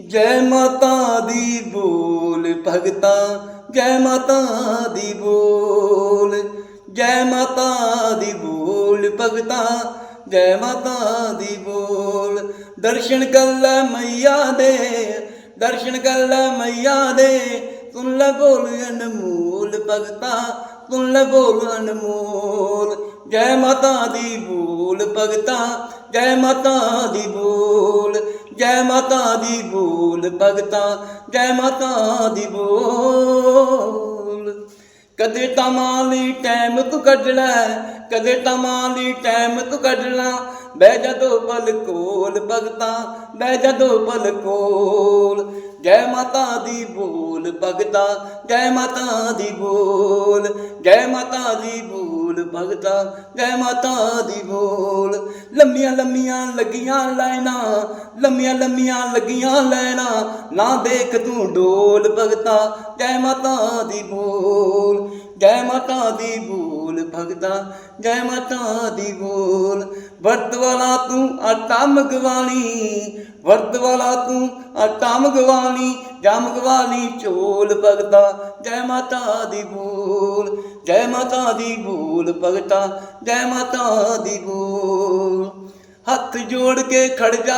ਜੈ ਮਾਤਾ ਦੀ ਬੋਲ ਭਗਤਾ, ਜੈ ਮਾਤਾ ਦੀ ਬੋਲ, ਜੈ ਮਾਤਾ ਦੀ ਬੋਲ ਭਗਤਾ, ਜੈ ਮਾਤਾ ਦੀ ਬੋਲ। ਦਰਸ਼ਨ ਕਰ ਲੈ ਮਈਆ ਦੇ, ਦਰਸ਼ਨ ਕਰ ਲੈ ਮਈਆ ਦੇ। ਸੁਣ ਲੈ ਬੋਲ ਅਨਮੋਲ ਭਗਤਾ, ਸੁਣ ਲੈ ਬੋਲ ਅਨਮੋਲ। ਜੈ ਮਾਤਾ ਦੀ ਬੋਲ ਬੋਲ ਭਗਤਾ, ਜੈ ਮਾਤਾ ਦੀ ਬੋਲ, ਜੈ ਮਾਤਾ ਦੀ ਬੋਲ ਭਗਤਾ, ਜੈ ਮਾਤਾ ਦੀ ਬੋਲ। ਕਦੇ ਟਮਾਂ ਲਈ ਟਾਈਮ ਤੂੰ ਕੱਢ ਲੈ, ਕਦੇ ਟਮਾਂ ਲਈ ਟਾਈਮ ਤੂੰ ਕੱਢ ਲੈ। ਬਹਿ ਜਦੋਂ ਪਲ ਕੋਲ ਭਗਤਾ, ਬਹਿ ਜਦੋ ਪਲ ਕੋਲ। ਜੈ ਮਾਤਾ ਦੀ ਬੋਲ ਭਗਤਾ, ਜੈ ਮਾਤਾ ਦੀ ਬੋਲ, ਜੈ ਮਾਤਾ ਦੀ ਬੋਲ ਭਗਤਾ ਜੈ ਮਾਤਾ ਦੀ ਬੋਲ। ਲੰਮੀਆਂ ਲੰਮੀਆਂ ਲੱਗੀਆਂ ਲਾਈਨਾਂ ਲੰਮੀਆਂ ਲੰਮੀਆਂ ਲੱਗੀਆਂ ਲੈਣਾ। ਨਾ ਦੇਖ ਤੂੰ ਡੋਲ ਭਗਤਾ, ਜੈ ਮਾਤਾ ਦੀ ਬੋਲ। ਜੈ ਮਾਤਾ ਦੀ ਬੋਲ ਭਗਤਾ, ਜੈ ਮਾਤਾ ਦੀ ਬੋਲ। ਵਰਤ ਵਾਲਾ ਤੂੰ ਆਟਾ ਮਗਵਾਣੀ ਵਰਤ ਵਾਲਾ ਤੂੰ ਆਟਾ ਮਗਵਾਣੀ ਜਮ ਗਵਾਲੀ ਚੋਲ ਭਗਤਾ, ਜੈ ਮਾਤਾ ਦੀ ਬੋਲ। ਜੈ ਮਾਤਾ ਦੀ ਬੋਲ ਭਗਤਾ, ਜੈ ਮਾਤਾ ਦੀ ਬੋਲ। ਹੱਥ ਜੋੜ ਕੇ ਖੜ ਜਾ।